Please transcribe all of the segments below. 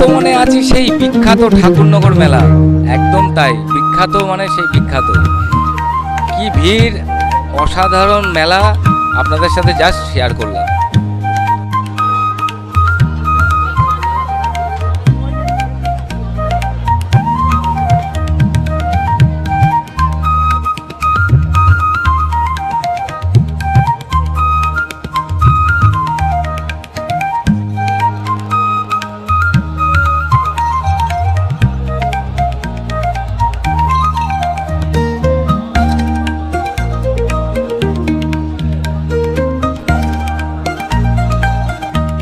বর্তমানে আছি সেই বিখ্যাত ঠাকুরনগর মেলা? একদম তাই, বিখ্যাত মানে সেই বিখ্যাত। কি ভিড়, অসাধারণ মেলা, আপনাদের সাথে জাস্ট শেয়ার করলাম।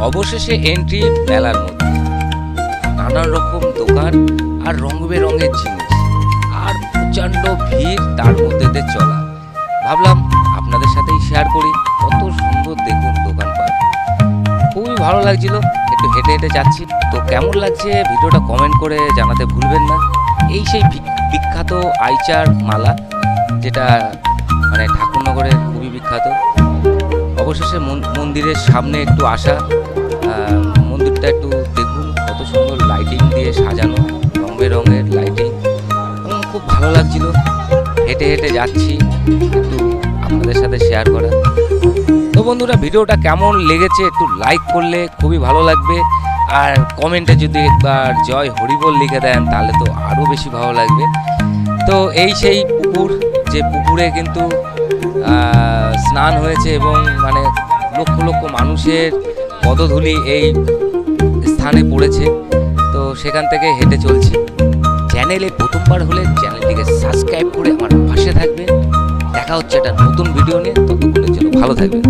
অবশেষে এন্ট্রি মেলার মধ্যে। নানান রকম দোকান আর রং বেরঙের জিনিস। আর প্রচণ্ড ভিড় তার মধ্যে চলা। ভাবলাম আপনাদের সাথেই শেয়ার করি, কত সুন্দর দেখুন দোকানপাট। খুবই ভালো লাগছিল, একটু হেঁটে হেঁটে যাচ্ছি। তো কেমন লাগছে ভিডিওটা কমেন্ট করে জানাতে ভুলবেন না। এই সেই বিখ্যাত আইচার মালা, যেটা মানে ঠাকুরনগরের খুবই বিখ্যাত। অবশেষে মন- মন্দিরের সামনে একটু আসা। মন্দিরটা একটু দেখুন, কত সুন্দর লাইটিং দিয়ে সাজানো রং বেরঙের লাইটিং খুব ভালো লাগছিল। হেঁটে হেঁটে যাচ্ছি, একটু আপনাদের সাথে শেয়ার করা তো বন্ধুরা, ভিডিওটা কেমন লেগেছে একটু লাইক করলে খুবই ভালো লাগবে। আর কমেন্টে যদি একবার জয় হরিবল লিখে দেন, তাহলে তো আরও বেশি ভালো লাগবে। তো এই সেই পুকুর, যে পুকুরে কিন্তু স্নান হয়েছে এবং মানে লক্ষ লক্ষ মানুষের পদধূলি এই স্থানে পড়েছে। তো সেখান থেকে হেঁটে চলছি। চ্যানেলে প্রথমবার হলে চ্যানেলটিকে সাবস্ক্রাইব করে আমার পাশে থাকবে দেখা হচ্ছে একটা নতুন ভিডিও নিয়ে। ততক্ষণের জন্য ভালো থাকবেন।